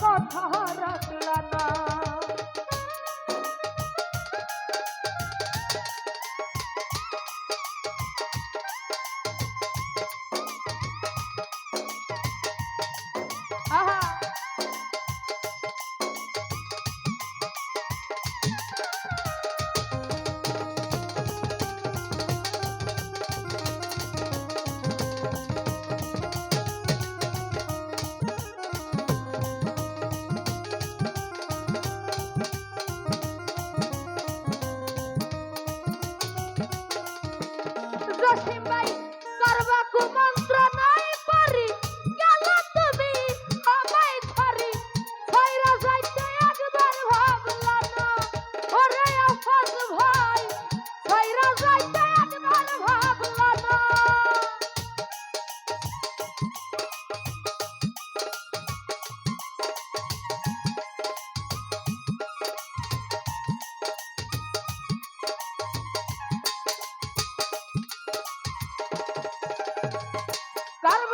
কথা রাখ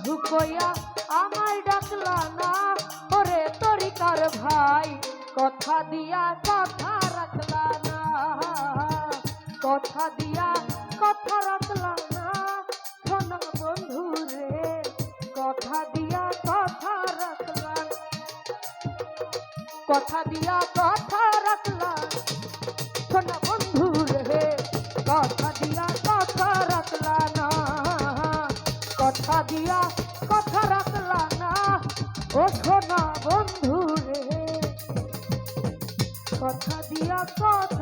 বন্ধু কইয়া, আমায় ডাকলা না। ওরে তরিকার ভাই, কথা দিয়া কথা রাখলা না। কথা দিয়া কথা রাখলা না। শোনা বন্ধু রে, কথা দিয়া কথা রাখলা। কথা দিয়া কথা রাখলা কথা দিও কথা